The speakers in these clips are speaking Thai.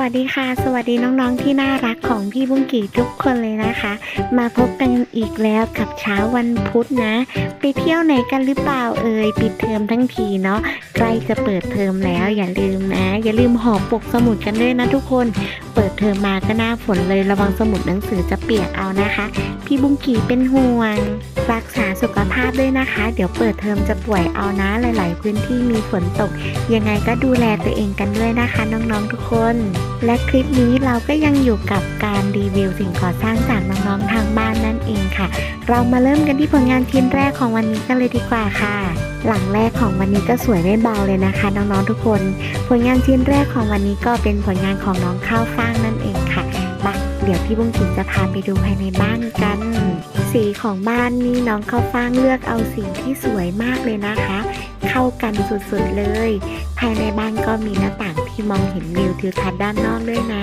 วัสดีค่ะ สวัสดีน้องๆที่น่ารักของพี่บุ้งกี่ทุกคนเลยนะคะ มาพบกันอีกแล้วกับเช้าวันพุธนะ ไปเที่ยวไหนกันหรือเปล่าเอ่ยปิดเทอมทั้งทีเนาะใกล้จะเปิดเทอมแล้วอย่าลืมนะ อย่าลืมหอมปกสมุดกันด้วยนะทุกคน เปิดเทอมมาก็หน้าฝนเลยระวังสมุดหนังสือจะเปียกเอานะคะ พี่บุ้งกีเป็นห่วง รักษาสุขภาพด้วยนะคะ เดี๋ยวเปิดเทอมจะป่วยเอานะหลาย ๆ พื้นที่มีฝนตก ยังไงก็ดูแลตัวเองกันด้วยนะคะ น้องๆทุกคน และคลิปนี้เราก็ยังอยู่กับการรีวิวสิ่งก่อสร้างจากน้องๆทางบ้านนั่นเองค่ะ เรามาเริ่มกันที่ผลงานชิ้นแรกของวันนี้กันเลยดีกว่าค่ะ หลังแรกของวันนี้ก็สวยไม่เบาเลยนะคะ น้องๆทุกคน ผลงานชิ้นแรกของวันนี้ก็เป็นผลงานของน้องข้าวฟ่างนั่นเองค่ะมาเดี๋ยวพี่บุ้งจิงจะพาไปดูภายในบ้านกัน สีของบ้านนี่น้องข้าวฟ่างเลือกเอาสีที่สวยมากเลยนะคะ เข้ากันสุดๆเลย ภายในบ้านก็มีหน้าต่างที่มองเห็นวิวทิวทัศน์ด้านนอกด้วยนะ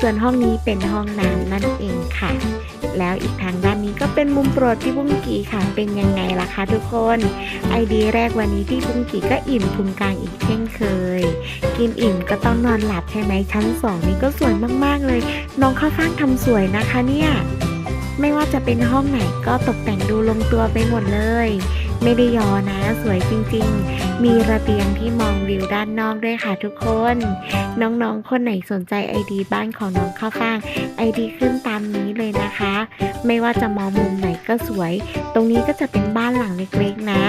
ส่วนห้องนี้เป็นห้องน้ำนั่นเองค่ะ แล้วอีกทางด้านนี้ก็เป็นมุมโปรดที่บุ้งกี่ค่ะ เป็นยังไงล่ะคะทุกคน ไอเดียแรกวันนี้ที่บุ้งกี่ก็อิ่มพุงกลางอีกเช่นเคย กินอิ่มก็ต้องนอนหลับใช่ไหมชั้นสองนี้ก็สวยมากๆเลย น้องข้าวฟ่างทำสวยนะคะเนี่ย ไม่ว่าจะเป็นห้องไหนก็ตกแต่งดูลงตัวไปหมดเลย ไม่ได้ยอนะสวยจริงๆ มีระเบียงที่มองวิวด้านนอกด้วยค่ะทุกคน น้องๆ คนไหนสนใจไอดีบ้านของน้องข้าวฟ่างไอดีขึ้นตามนี้เลยนะคะ ไม่ว่าจะมองมุมไหนก็สวย ตรงนี้ก็จะเป็นบ้านหลังเล็กๆนะ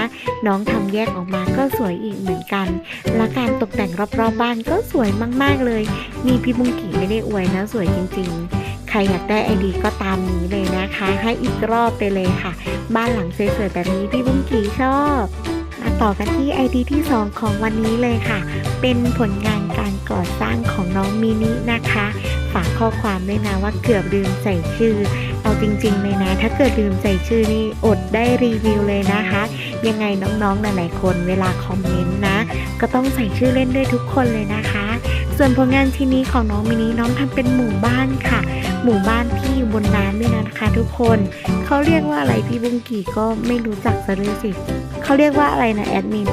น้องทำแยกออกมาก็สวยอีกเหมือนกัน และการตกแต่งรอบๆบบ้านก็สวยมากๆเลย นี่พี่บุ้งกี่ไม่ได้อวยนะสวยจริง ๆ ใครอยากได้ไอดีก็ตามนี้เลยนะคะ ให้อีกรอบไปเลยค่ะ บ้านหลังสวยๆแบบนี้พี่บุ้งกี่ชอบมาต่อกันที่ไอดีที่ 2 ของวันนี้เลยค่ะ เป็นผลงานการก่อสร้างของน้องมินินะคะ ฝากข้อความด้วยนะว่าเกือบลืมใส่ชื่อ เอาจริงๆเลยนะ ถ้าเกิดลืมใส่ชื่อนี่อดได้รีวิวเลยนะคะ ยังไงน้องๆหลายๆคนเวลาคอมเมนต์นะ ก็ต้องใส่ชื่อเล่นด้วยทุกคนเลยนะคะ ส่วนผลงานชิ้นนี้ของน้องมินิน้องทำเป็นหมู่บ้านค่ะ หมู่บ้านที่อยู่บนน้ำด้วยนะคะ ทุกคนเขาเรียกว่าอะไรพี่บุ้งกี่ก็ไม่รู้จักซะด้วยสิเขาเรียกว่าอะไรนะแอดมิน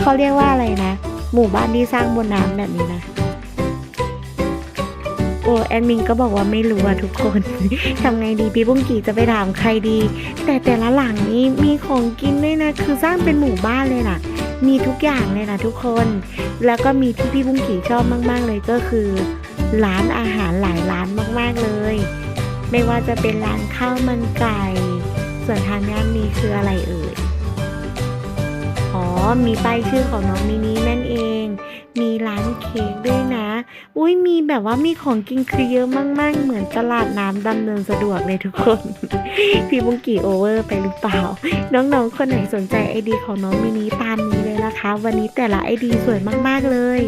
เขาเรียกว่าอะไรนะ หมู่บ้านที่สร้างบนน้ำแบบนี้นะโอ้แอดมินก็บอกว่าไม่รู้อะทุกคน ทำไงดีพี่บุ้งกี่จะไปถามใครดี แต่แต่ละหลังนี้มีของกินด้วยนะ คือสร้างเป็นหมู่บ้านเลยล่ะ มีทุกอย่างเลยนะทุกคน แล้วก็มีที่พี่บุ้งกี่ชอบมาก ๆ เลยก็คือ ร้านอาหารหลายร้านมาก ๆ เลย ไม่ว่าจะเป็นร้านข้าวมันไก่ ส่วนทางด้านนี้คืออะไรเอ่ย อ๋อ มีป้ายชื่อของน้องมินินั่นเอง มีร้านเค้กด้วยนะ อุ้ยมีแบบว่ามีของกินคือเยอะมาก ๆ เหมือนตลาดน้ำดำเนินสะดวกเลยทุกคน พี่บุงกี่โอเวอร์ไปหรือเปล่า น้องๆ คนไหนสนใจไอดีของน้องมินิตามนี้เลยนะคะ วันนี้แต่ละไอดีสวยมาก ๆ เลย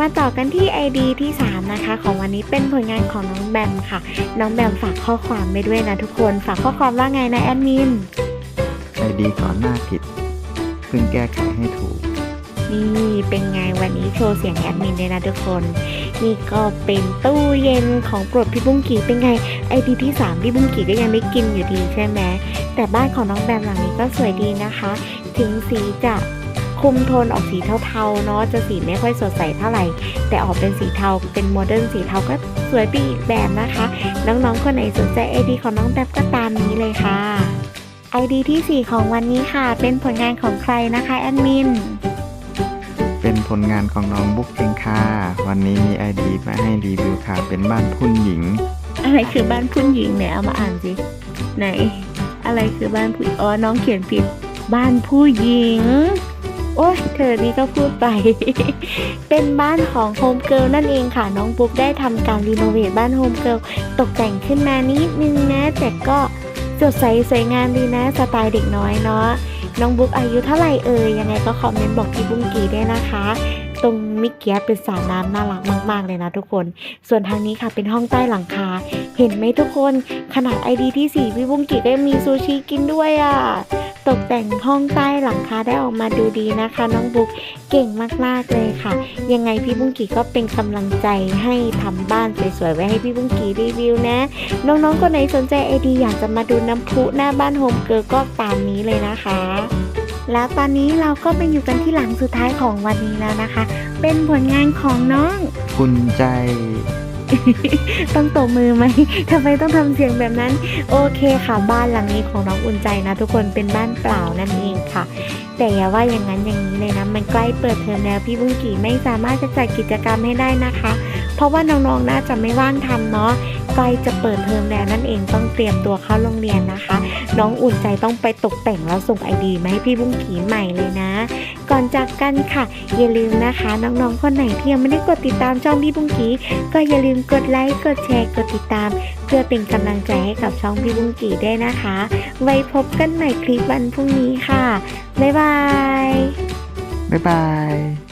มาต่อกันที่ ID ที่ 3 นะคะ ของวันนี้เป็นผลงานของน้องแบมค่ะ น้องแบมฝากข้อความไปด้วยนะทุกคน ฝากข้อความว่าไงนะแอดมินไอดีก่อนหน้าผิดเพิ่งแก้ไขให้ถูก นี่เป็นไงวันนี้โชว์เสียงแอดมินเลยนะทุกคน นี่ก็เป็นตู้เย็นของโปรดพี่บุ้งกีเป็นไงไอดีที่3พี่บุ้งกีก็ยังได้กินอยู่ดีใช่ไหมแต่บ้านของน้องแบมหลังนี้ก็สวยดีนะคะ ถึงสีจะคุมโทนออกสีเทาๆเนาะจะสีไม่ค่อยสดใสเท่าไหร่ แต่ออกเป็นสีเทาเป็นโมเดิร์นสีเทาก็สวยไปอีกแบบนะคะ น้องๆคนไหนสนใจไอดีของน้องแบมก็ตามนี้เลยค่ะไอดีที่ 4 ของวันนี้ค่ะ เป็นผลงานของใครนะคะแอดมิน เป็นผลงานของน้องบุ๊กเองค่ะวันนี้มีไอดีมาให้รีวิวค่ะ เป็นบ้านพุ่นหญิง อะไรคือบ้านผู้หญิงเนี่ยเอามาอ่านสิไหน อะไรคือบ้านผู้อ๋อน้องเขียนผิด บ้านผู้หญิง โอ้ยเธอนี่ก็พูดไป เป็นบ้านของโฮมเกิลนั่นเองค่ะ น้องบุ๊กได้ทำการรีโนเวทบ้านโฮมเกิลตกแต่งขึ้นมานิดนึงนะ แต่ก็สดใสสวยงามดีนะสไตล์เด็กน้อยเนาะ น้องบุ๊กอายุเท่าไหร่เอ่ยยังไงก็คอมเมนต์บอกพี่บุ้งกีด้วยนะคะ ตรงมิกเกียเป็นสระน้ำน่ารักมากๆเลยนะทุกคน ส่วนทางนี้ค่ะเป็นห้องใต้หลังคา เห็นไหมทุกคนขนาดไอดีที่4พี่บุ้งกีก็มีซูชิกินด้วยอะ่ะ ตกแต่งห้องใต้หลังคาได้ออกมาดูดีนะคะ น้องบุ๊กเก่งมากๆเลยค่ะ ยังไงพี่บุ้งกีก็เป็นกำลังใจให้ทำบ้านสวยๆไว้ให้พี่บุ้งกีรีวิวนะ น้องๆคนไหนสนใจไอดีอยากจะมาดูน้ำพุหน้าบ้านโฮมเกิร์ก็ตามนี้เลยนะคะ แล้วตอนนี้เราก็ไปอยู่กันที่หลังสุดท้ายของวันนี้แล้วนะคะ เป็นผลงานของน้อง คุณใจ ต้องตบมือไหมทำไมต้องทำเสียงแบบนั้น โอเคค่ะ บ้านหลังนี้ของน้องอุ่นใจนะ ทุกคนเป็นบ้านเปล่านั่นเองค่ะ แต่อย่าว่าอย่างนั้นอย่างนี้เลยนะ มันใกล้เปิดเทอมแล้วพี่บุ้งกี่ไม่สามารถจะจัดกิจกรรมให้ได้นะคะ เพราะว่าน้องๆน่าจะไม่ว่างทำเนาะใกล้จะเปิดเทอมแล้วนั่นเองต้องเตรียมตัวเข้าโรงเรียนนะคะ น้องอุ่นใจต้องไปตกแต่งแล้วส่งไอดีมาให้พี่บุ้งกี่ใหม่เลยนะ ก่อนจากกันค่ะ อย่าลืมนะคะ น้องๆ คนไหนที่ยังไม่ได้กดติดตามช่องพี่บุ้งกีก็อย่าลืมกดไลค์กดแชร์กดติดตาม เพื่อเป็นกำลังใจให้กับช่องพี่บุ้งกีได้นะคะ ไว้พบกันใหม่คลิปวันพรุ่งนี้ค่ะบ๊ายบายบ๊ายบาย